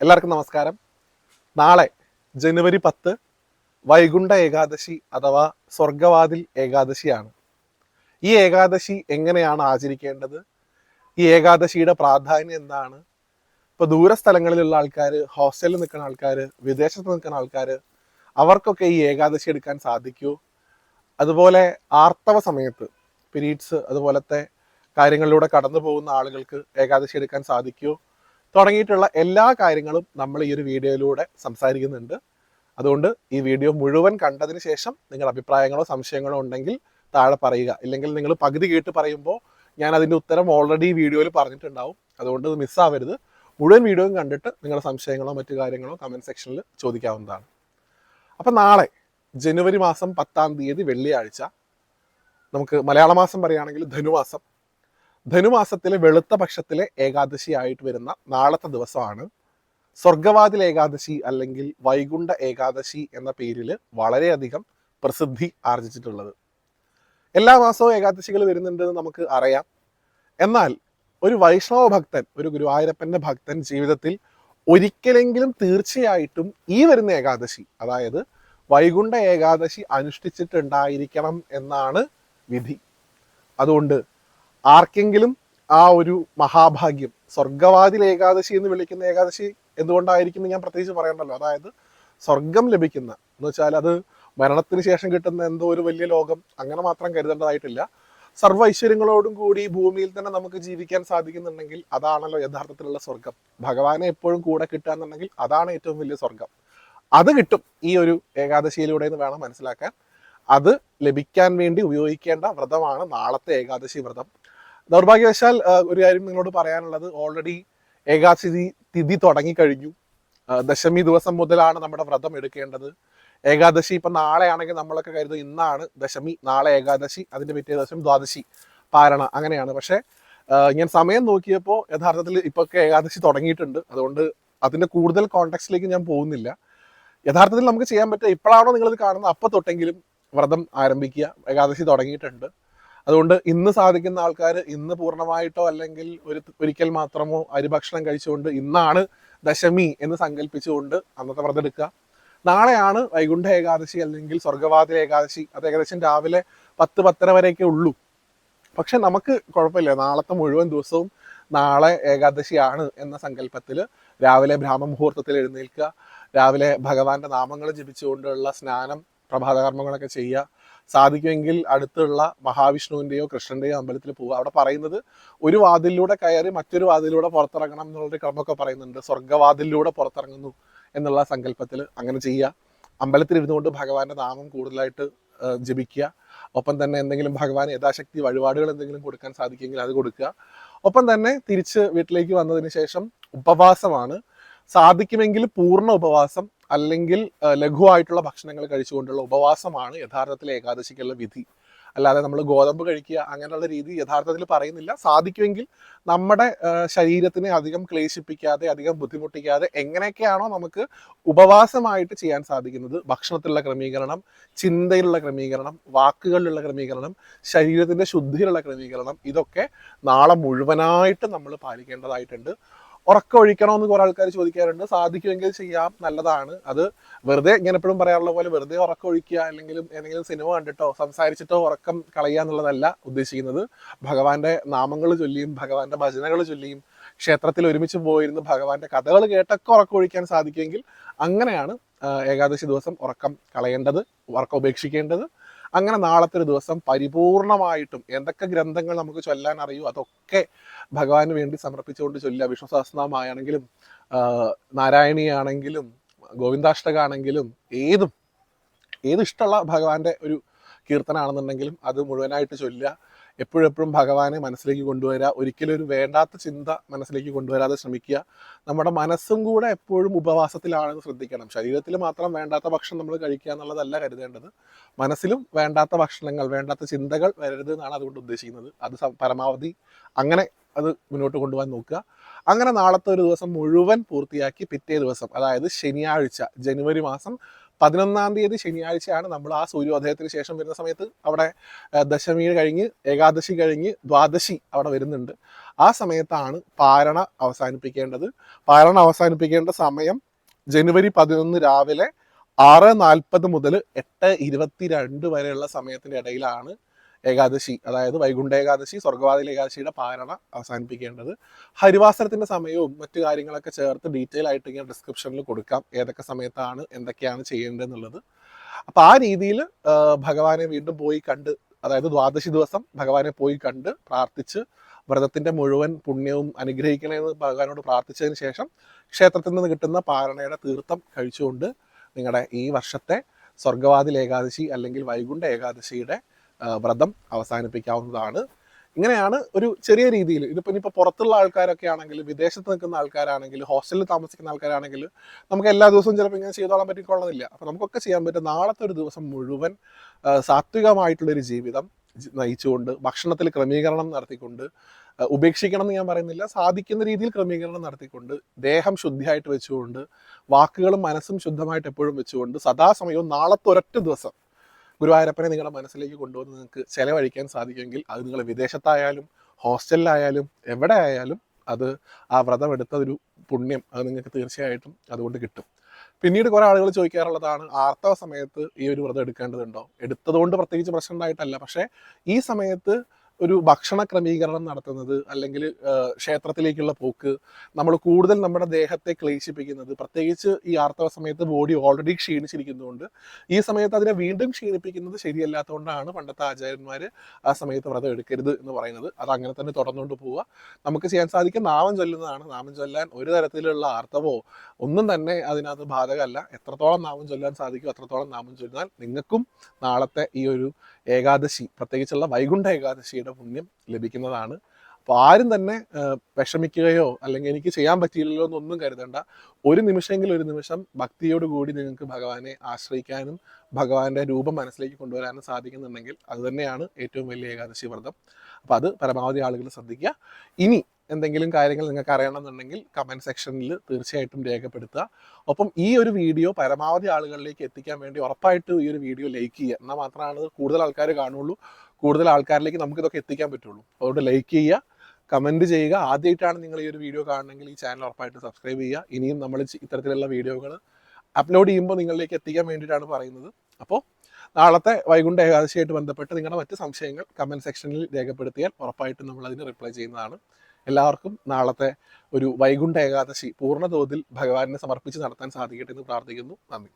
എല്ലാവർക്കും നമസ്കാരം. നാളെ ജനുവരി പത്ത് വൈകുണ്ഠ ഏകാദശി അഥവാ സ്വർഗവാതിൽ ഏകാദശിയാണ്. ഈ ഏകാദശി എങ്ങനെയാണ് ആചരിക്കേണ്ടത്? ഈ ഏകാദശിയുടെ പ്രാധാന്യം എന്താണ്? ഇപ്പോൾ ദൂരസ്ഥലങ്ങളിലുള്ള ആൾക്കാർ ഹോസ്റ്റലിൽ നിൽക്കുന്ന ആൾക്കാർ വിദേശത്ത് നിൽക്കുന്ന ആൾക്കാർ അവർക്കൊക്കെ ഈ ഏകാദശി എടുക്കാൻ സാധിക്കൂ. അതുപോലെ ആർത്തവ സമയത്ത് പിരീഡ്സ് അതുപോലത്തെ കാര്യങ്ങളിലൂടെ കടന്നു പോകുന്ന ആളുകൾക്ക് ഏകാദശി എടുക്കാൻ സാധിക്കൂ. തുടങ്ങിയിട്ടുള്ള എല്ലാ കാര്യങ്ങളും നമ്മൾ ഈ ഒരു വീഡിയോയിലൂടെ സംസാരിക്കുന്നുണ്ട്. അതുകൊണ്ട് ഈ വീഡിയോ മുഴുവൻ കണ്ടതിന് ശേഷം നിങ്ങളുടെ അഭിപ്രായങ്ങളോ സംശയങ്ങളോ ഉണ്ടെങ്കിൽ താഴെ പറയുക. ഇല്ലെങ്കിൽ നിങ്ങൾ പകുതി കേട്ട് പറയുമ്പോൾ ഞാൻ അതിന്റെ ഉത്തരം ഓൾറെഡി വീഡിയോയിൽ പറഞ്ഞിട്ടുണ്ടാവും. അതുകൊണ്ട് മിസ്സാവരുത് മുഴുവൻ വീഡിയോയും കണ്ടിട്ട് നിങ്ങളുടെ സംശയങ്ങളോ മറ്റു കാര്യങ്ങളോ കമന്റ് സെക്ഷനിൽ ചോദിക്കാവുന്നതാണ്. അപ്പം നാളെ ജനുവരി മാസം പത്താം തീയതി വെള്ളിയാഴ്ച. നമുക്ക് മലയാള മാസം പറയുകയാണെങ്കിൽ ധനുമാസം. ധനുമാസത്തിലെ വെളുത്ത പക്ഷത്തിലെ ഏകാദശി ആയിട്ട് വരുന്ന നാളത്തെ ദിവസമാണ്. സ്വർഗവാതിൽ ഏകാദശി അല്ലെങ്കിൽ വൈകുണ്ഠ ഏകാദശി എന്ന പേരിൽ വളരെയധികം പ്രസിദ്ധി ആർജിച്ചിട്ടുള്ളത്. എല്ലാ മാസവും ഏകാദശികൾ വരുന്നുണ്ടെന്ന് നമുക്ക് അറിയാം. എന്നാൽ ഒരു വൈഷ്ണവ ഭക്തൻ ഒരു ഗുരുവായൂരപ്പന്റെ ഭക്തൻ ജീവിതത്തിൽ ഒരിക്കലെങ്കിലും തീർച്ചയായിട്ടും ഈ വരുന്ന ഏകാദശി അതായത് വൈകുണ്ഠ ഏകാദശി അനുഷ്ഠിച്ചിട്ടുണ്ടായിരിക്കണം എന്നാണ് വിധി. അതുകൊണ്ട് ആർക്കെങ്കിലും ആ ഒരു മഹാഭാഗ്യം സ്വർഗവാതിൽ ഏകാദശി എന്ന് വിളിക്കുന്ന ഏകാദശി എന്തുകൊണ്ടായിരിക്കും ഞാൻ പ്രത്യേകിച്ച് പറയണ്ടല്ലോ. അതായത് സ്വർഗം ലഭിക്കുന്ന എന്ന് വെച്ചാൽ അത് മരണത്തിന് ശേഷം കിട്ടുന്ന എന്തോ ഒരു വലിയ ലോകം അങ്ങനെ മാത്രം കരുതേണ്ടതായിട്ടില്ല. സർവ ഐശ്വര്യങ്ങളോടും കൂടി ഭൂമിയിൽ തന്നെ നമുക്ക് ജീവിക്കാൻ സാധിക്കുന്നുണ്ടെങ്കിൽ അതാണല്ലോ യഥാർത്ഥത്തിലുള്ള സ്വർഗം ഭഗവാനെ എപ്പോഴും കൂടെ കിട്ടുക എന്നുണ്ടെങ്കിൽ അതാണ് ഏറ്റവും വലിയ സ്വർഗം അത് കിട്ടും ഈ ഒരു ഏകാദശിയിലൂടെ എന്ന് വേണം മനസ്സിലാക്കാൻ. അത് ലഭിക്കാൻ വേണ്ടി ഉപയോഗിക്കേണ്ട വ്രതമാണ് നാളത്തെ ഏകാദശി വ്രതം. ദൗർഭാഗ്യവശാൽ ഒരു കാര്യം നിങ്ങളോട് പറയാനുള്ളത്. ഓൾറെഡി ഏകാദശി തിഥി തുടങ്ങിക്കഴിഞ്ഞു. ദശമി ദിവസം മുതലാണ് നമ്മുടെ വ്രതം എടുക്കേണ്ടത്. ഏകാദശി ഇപ്പൊ നാളെയാണെങ്കിൽ നമ്മളൊക്കെ കരുതും ഇന്നാണ് ദശമി നാളെ ഏകാദശി അതിന്റെ പിറ്റേ ദിവസം ദ്വാദശി പാരണ അങ്ങനെയാണ്. പക്ഷേ ഞാൻ സമയം നോക്കിയപ്പോൾ യഥാർത്ഥത്തിൽ ഇപ്പൊക്കെ ഏകാദശി തുടങ്ങിയിട്ടുണ്ട്. അതുകൊണ്ട് അതിന്റെ കൂടുതൽ കോണ്ടെക്സ്റ്റിലേക്ക് ഞാൻ പോകുന്നില്ല. യഥാർത്ഥത്തിൽ നമുക്ക് ചെയ്യാൻ പറ്റുക ഇപ്പോഴാണോ നിങ്ങളിത് കാണുന്നത്? അപ്പൊ തൊട്ടെങ്കിലും വ്രതം ആരംഭിക്കുക. ഏകാദശി തുടങ്ങിയിട്ടുണ്ട്. അതുകൊണ്ട് ഇന്ന് സാധിക്കുന്ന ആൾക്കാർ ഇന്ന് പൂർണമായിട്ടോ അല്ലെങ്കിൽ ഒരു ഒരിക്കൽ മാത്രമോ അരിഭക്ഷണം കഴിച്ചുകൊണ്ട് ഇന്നാണ് ദശമി എന്ന് സങ്കല്പിച്ചുകൊണ്ട് അന്നത്തെ വ്രതം എടുക്കുക നാളെയാണ് വൈകുണ്ഠ ഏകാദശി അല്ലെങ്കിൽ സ്വർഗവാതിൽ ഏകാദശി. അത് ഏകദേശം രാവിലെ പത്ത് പത്തര വരെയൊക്കെ ഉള്ളൂ. പക്ഷെ നമുക്ക് കുഴപ്പമില്ല. നാളത്തെ മുഴുവൻ ദിവസവും നാളെ ഏകാദശിയാണ് എന്ന സങ്കല്പത്തിൽ രാവിലെ ബ്രാഹ്മമുഹൂർത്തത്തിൽ എഴുന്നേൽക്കുക. രാവിലെ ഭഗവാന്റെ നാമങ്ങൾ ജപിച്ചുകൊണ്ടുള്ള സ്നാനം പ്രഭാതകർമ്മങ്ങളൊക്കെ ചെയ്യുക. സാധിക്കുമെങ്കിൽ അടുത്തുള്ള മഹാവിഷ്ണുവിന്റെയോ കൃഷ്ണന്റെയോ അമ്പലത്തിൽ പോവുക. അവിടെ പറയുന്നത് ഒരു വാതിലിലൂടെ കയറി മറ്റൊരു വാതിലൂടെ പുറത്തിറങ്ങണം എന്നുള്ളൊരു ക്രമമൊക്കെ പറയുന്നുണ്ട്. സ്വർഗവാതിലിലൂടെ പുറത്തിറങ്ങുന്നു എന്നുള്ള സങ്കല്പത്തിൽ അങ്ങനെ ചെയ്യുക. അമ്പലത്തിൽ ഇരുന്നുകൊണ്ട് ഭഗവാന്റെ നാമം കൂടുതലായിട്ട് ജപിക്കുക. ഒപ്പം തന്നെ എന്തെങ്കിലും ഭഗവാൻ യഥാശക്തി വഴിപാടുകൾ എന്തെങ്കിലും കൊടുക്കാൻ സാധിക്കുമെങ്കിൽ അത് കൊടുക്കുക. ഒപ്പം തന്നെ തിരിച്ച് വീട്ടിലേക്ക് വന്നതിന് ശേഷം ഉപവാസമാണ്. സാധിക്കുമെങ്കിൽ പൂർണ ഉപവാസം അല്ലെങ്കിൽ ലഘുവായിട്ടുള്ള ഭക്ഷണങ്ങൾ കഴിച്ചുകൊണ്ടുള്ള ഉപവാസമാണ് യഥാർത്ഥത്തിൽ ഏകാദശിക്കുള്ള വിധി. അല്ലാതെ നമ്മൾ ഗോതമ്പ് കഴിക്കുക അങ്ങനെയുള്ള രീതി യഥാർത്ഥത്തിൽ പറയുന്നില്ല. സാധിക്കുമെങ്കിൽ നമ്മുടെ ശരീരത്തിനെ അധികം ക്ലേശിപ്പിക്കാതെ അധികം ബുദ്ധിമുട്ടിക്കാതെ എങ്ങനെയൊക്കെയാണോ നമുക്ക് ഉപവാസമായിട്ട് ചെയ്യാൻ സാധിക്കുന്നത്. ഭക്ഷണത്തിലുള്ള ക്രമീകരണം ചിന്തയിലുള്ള ക്രമീകരണം വാക്കുകളിലുള്ള ക്രമീകരണം ശരീരത്തിന്റെ ശുദ്ധിയിലുള്ള ക്രമീകരണം ഇതൊക്കെ നാളെ മുഴുവനായിട്ട് നമ്മൾ പാലിക്കേണ്ടതായിട്ടുണ്ട്. ഉറക്കം ഒഴിക്കണമെന്ന് കുറെ ആൾക്കാർ ചോദിക്കാറുണ്ട്. സാധിക്കുമെങ്കിൽ ചെയ്യാം. നല്ലതാണ്. അത് വെറുതെ ഇങ്ങനെ എപ്പോഴും പറയാറുള്ള പോലെ വെറുതെ ഉറക്കം ഒഴിക്കുക അല്ലെങ്കിൽ ഏതെങ്കിലും സിനിമ കണ്ടിട്ടോ സംസാരിച്ചിട്ടോ ഉറക്കം കളയുക എന്നുള്ളതല്ല ഉദ്ദേശിക്കുന്നത്. ഭഗവാന്റെ നാമങ്ങൾ ചൊല്ലിയും ഭഗവാന്റെ ഭജനകൾ ചൊല്ലിയും ക്ഷേത്രത്തിൽ ഒരുമിച്ച് പോയിരുന്ന് ഭഗവാന്റെ കഥകൾ കേട്ടൊക്കെ ഉറക്കം ഒഴിക്കാൻ സാധിക്കുമെങ്കിൽ അങ്ങനെയാണ് ഏകാദശി ദിവസം ഉറക്കം കളയേണ്ടത് ഉറക്കം ഉപേക്ഷിക്കേണ്ടത്. അങ്ങനെ നാളത്തെ ഒരു ദിവസം പരിപൂർണമായിട്ടും എന്തൊക്കെ ഗ്രന്ഥങ്ങൾ നമുക്ക് ചൊല്ലാൻ അറിയൂ? അതൊക്കെ ഭഗവാന് വേണ്ടി സമർപ്പിച്ചുകൊണ്ട് ചൊല്ലുക. വിഷ്ണു സഹസ്രനാമായാണെങ്കിലും നാരായണിയാണെങ്കിലും നാരായണീയാണെങ്കിലും ഗോവിന്ദാഷ്ടകാണെങ്കിലും ഏതും ഏതിഷ്ടമുള്ള ഭഗവാന്റെ ഒരു കീർത്തനാണെന്നുണ്ടെങ്കിലും അത് മുഴുവനായിട്ട് ചൊല്ലുക. എപ്പോഴും എപ്പോഴും ഭഗവാനെ മനസ്സിലേക്ക് കൊണ്ടുവരിക ഒരിക്കലും ഒരു വേണ്ടാത്ത ചിന്ത മനസ്സിലേക്ക് കൊണ്ടുവരാതെ ശ്രമിക്കുക. നമ്മുടെ മനസ്സും കൂടെ എപ്പോഴും ഉപവാസത്തിലാണെന്ന് ശ്രദ്ധിക്കണം. ശരീരത്തിൽ മാത്രം വേണ്ടാത്ത ഭക്ഷണം നമ്മൾ കഴിക്കുക എന്നുള്ളതല്ല കരുതേണ്ടത്. മനസ്സിലും വേണ്ടാത്ത ഭക്ഷണങ്ങൾ വേണ്ടാത്ത ചിന്തകൾ വരരുത് എന്നാണ് അതുകൊണ്ട് ഉദ്ദേശിക്കുന്നത്. അത് പരമാവധി അങ്ങനെ അത് മുന്നോട്ട് കൊണ്ടുപോകാൻ നോക്കുക. അങ്ങനെ നാളത്തെ ഒരു ദിവസം മുഴുവൻ പൂർത്തിയാക്കി പിറ്റേ ദിവസം അതായത് ശനിയാഴ്ച ജനുവരി മാസം പതിനൊന്നാം തീയതി ശനിയാഴ്ചയാണ് നമ്മൾ ആ സൂര്യോദയത്തിന് ശേഷം വരുന്ന സമയത്ത് അവിടെ ദശമി കഴിഞ്ഞ് ഏകാദശി കഴിഞ്ഞ് ദ്വാദശി അവിടെ വരുന്നുണ്ട്. ആ സമയത്താണ് പാരണ അവസാനിപ്പിക്കേണ്ടത്. പാരണ അവസാനിപ്പിക്കേണ്ട സമയം ജനുവരി പതിനൊന്ന് രാവിലെ ആറ് നാൽപ്പത് മുതൽ എട്ട് ഇരുപത്തിരണ്ട് വരെയുള്ള സമയത്തിന്റെ ഇടയിലാണ്. ഏകാദശി അതായത് വൈകുണ്ഠ ഏകാദശി സ്വർഗവാതിൽ ഏകാദശിയുടെ പാരണ അവസാനിപ്പിക്കേണ്ടത്. ഹരിവാസരത്തിന്റെ സമയവും മറ്റു കാര്യങ്ങളൊക്കെ ചേർത്ത് ഡീറ്റെയിൽ ആയിട്ട് ഇങ്ങനെ ഡിസ്ക്രിപ്ഷനിൽ കൊടുക്കാം. ഏതൊക്കെ സമയത്താണ് എന്തൊക്കെയാണ് ചെയ്യേണ്ടതെന്നുള്ളത്. അപ്പൊ ആ രീതിയിൽ ഭഗവാനെ വീണ്ടും പോയി കണ്ട് അതായത് ദ്വാദശി ദിവസം ഭഗവാനെ പോയി കണ്ട് പ്രാർത്ഥിച്ച് വ്രതത്തിന്റെ മുഴുവൻ പുണ്യവും അനുഗ്രഹിക്കണമെന്ന് ഭഗവാനോട് പ്രാർത്ഥിച്ചതിന് ശേഷം ക്ഷേത്രത്തിൽ നിന്ന് കിട്ടുന്ന പാരണയുടെ തീർത്ഥം കഴിച്ചുകൊണ്ട് നിങ്ങളുടെ ഈ വർഷത്തെ സ്വർഗവാതിൽ ഏകാദശി അല്ലെങ്കിൽ വൈകുണ്ഠ ഏകാദശിയുടെ വ്രതം അവസാനിപ്പിക്കാവുന്നതാണ്. ഇങ്ങനെയാണ് ഒരു ചെറിയ രീതിയിൽ ഇതിപ്പോൾ ഇനിയിപ്പോൾ പുറത്തുള്ള ആൾക്കാരൊക്കെ ആണെങ്കിൽ വിദേശത്ത് നിൽക്കുന്ന ആൾക്കാരാണെങ്കിൽ ഹോസ്റ്റലിൽ താമസിക്കുന്ന ആൾക്കാരാണെങ്കിൽ നമുക്ക് എല്ലാ ദിവസവും ചിലപ്പോൾ ഇങ്ങനെ ചെയ്തോളാൻ പറ്റിക്കൊള്ളുന്നില്ല അപ്പോൾ നമുക്കൊക്കെ ചെയ്യാൻ പറ്റും നാളത്തെ ഒരു ദിവസം മുഴുവൻ സാത്വികമായിട്ടുള്ളൊരു ജീവിതം നയിച്ചുകൊണ്ട് ഭക്ഷണത്തിൽ ക്രമീകരണം നടത്തിക്കൊണ്ട് ഉപേക്ഷിക്കണം എന്ന് ഞാൻ പറയുന്നില്ല സാധിക്കുന്ന രീതിയിൽ ക്രമീകരണം നടത്തിക്കൊണ്ട് ദേഹം ശുദ്ധിയായിട്ട് വെച്ചുകൊണ്ട് വാക്കുകളും മനസ്സും ശുദ്ധമായിട്ട് എപ്പോഴും വെച്ചുകൊണ്ട് സദാസമയവും നാളത്തെ ഒരൊറ്റ ദിവസം ഗുരുവായൂരപ്പനെ നിങ്ങളുടെ മനസ്സിലേക്ക് കൊണ്ടുവന്ന് നിങ്ങൾക്ക് ചെലവഴിക്കാൻ സാധിക്കുമെങ്കിൽ അത് നിങ്ങൾ വിദേശത്തായാലും ഹോസ്റ്റലിലായാലും എവിടെ ആയാലും അത് ആ വ്രതം എടുത്തൊരു പുണ്യം അത് നിങ്ങൾക്ക് തീർച്ചയായിട്ടും അതുകൊണ്ട് കിട്ടും. പിന്നീട് കുറെ ആളുകൾ ചോദിക്കാറുള്ളതാണ് ആർത്തവ സമയത്ത് ഈ ഒരു വ്രതം എടുക്കേണ്ടതുണ്ടോ? എടുത്തതുകൊണ്ട് പ്രത്യേകിച്ച് പ്രശ്നം ഉണ്ടായിട്ടല്ല പക്ഷേ ഈ സമയത്ത് ഒരു ഭക്ഷണ ക്രമീകരണം നടത്തുന്നത് അല്ലെങ്കിൽ ക്ഷേത്രത്തിലേക്കുള്ള പോക്ക് നമ്മൾ കൂടുതൽ നമ്മുടെ ദേഹത്തെ ക്ലേശിപ്പിക്കുന്നത് പ്രത്യേകിച്ച് ഈ ആർത്തവ സമയത്ത് ബോഡി ഓൾറെഡി ക്ഷീണിച്ചിരിക്കുന്നതുകൊണ്ട് ഈ സമയത്ത് അതിനെ വീണ്ടും ക്ഷീണിപ്പിക്കുന്നത് ശരിയല്ലാത്തതുകൊണ്ടാണ് പണ്ടത്തെ ആചാര്യന്മാർ ആ സമയത്ത് വ്രതം എടുക്കരുത് എന്ന് പറയുന്നത്. അത് അങ്ങനെ തന്നെ തുടർന്നുകൊണ്ട് പോവുക. നമുക്ക് ചെയ്യാൻ സാധിക്കും നാമം ചൊല്ലുന്നതാണ്. നാമം ചൊല്ലാൻ ഒരു തരത്തിലുള്ള ആർത്തവോ ഒന്നും തന്നെ അതിനകത്ത് ബാധകമല്ല. എത്രത്തോളം നാമം ചൊല്ലാൻ സാധിക്കും അത്രത്തോളം നാമം ചൊല്ലിനാൽ നിങ്ങൾക്കും നാളത്തെ ഈ ഒരു ഏകാദശി പ്രത്യേകിച്ചുള്ള വൈകുണ്ഠ ഏകാദശിയുടെ പുണ്യം ലഭിക്കുന്നതാണ്. അപ്പോൾ ആരും തന്നെ വിഷമിക്കുകയോ അല്ലെങ്കിൽ എനിക്ക് ചെയ്യാൻ പറ്റിയില്ലല്ലോ എന്നൊന്നും കരുതണ്ട. ഒരു നിമിഷമെങ്കിലും ഒരു നിമിഷം ഭക്തിയോടുകൂടി നിങ്ങൾക്ക് ഭഗവാനെ ആശ്രയിക്കാനും ഭഗവാന്റെ രൂപം മനസ്സിലേക്ക് കൊണ്ടുവരാനും സാധിക്കുന്നുണ്ടെങ്കിൽ അത് തന്നെയാണ് ഏറ്റവും വലിയ ഏകാദശി വ്രതം. അപ്പോൾ അത് പരമാവധി ആളുകൾ ശ്രദ്ധിക്കുക. ഇനി എന്തെങ്കിലും കാര്യങ്ങൾ നിങ്ങൾക്ക് അറിയണമെന്നുണ്ടെങ്കിൽ കമന്റ് സെക്ഷനിൽ തീർച്ചയായിട്ടും രേഖപ്പെടുത്തുക. ഒപ്പം ഈ ഒരു വീഡിയോ പരമാവധി ആളുകളിലേക്ക് എത്തിക്കാൻ വേണ്ടി ഉറപ്പായിട്ടും ഈ ഒരു വീഡിയോ ലൈക്ക് ചെയ്യുക. എന്നാൽ മാത്രമാണ് കൂടുതൽ ആൾക്കാർ കാണുള്ളൂ. കൂടുതൽ ആൾക്കാരിലേക്ക് നമുക്ക് ഇതൊക്കെ എത്തിക്കാൻ പറ്റുള്ളൂ. അതുകൊണ്ട് ലൈക്ക് ചെയ്യുക കമന്റ് ചെയ്യുക. ആദ്യമായിട്ടാണ് നിങ്ങൾ ഈ ഒരു വീഡിയോ കാണണമെങ്കിൽ ഈ ചാനൽ ഉറപ്പായിട്ട് സബ്സ്ക്രൈബ് ചെയ്യുക. ഇനിയും നമ്മൾ ഇത്തരത്തിലുള്ള വീഡിയോകൾ അപ്ലോഡ് ചെയ്യുമ്പോൾ നിങ്ങളിലേക്ക് എത്തിക്കാൻ വേണ്ടിയിട്ടാണ് പറയുന്നത്. അപ്പോൾ നാളത്തെ വൈകുണ്ഠ ഏകാദശിയായിട്ട് ബന്ധപ്പെട്ട് നിങ്ങളുടെ മറ്റ് സംശയങ്ങൾ കമന്റ് സെക്ഷനിൽ രേഖപ്പെടുത്തിയാൽ ഉറപ്പായിട്ടും നമ്മൾ അതിന് റിപ്ലൈ ചെയ്യുന്നതാണ്. എല്ലാവർക്കും നാളത്തെ ഒരു വൈകുണ്ഠ ഏകാദശി പൂർണ തോതിൽ ഭഗവാനെ സമർപ്പിച്ച് നടത്താൻ സാധിക്കട്ടെ എന്ന് പ്രാർത്ഥിക്കുന്നു. നന്ദി.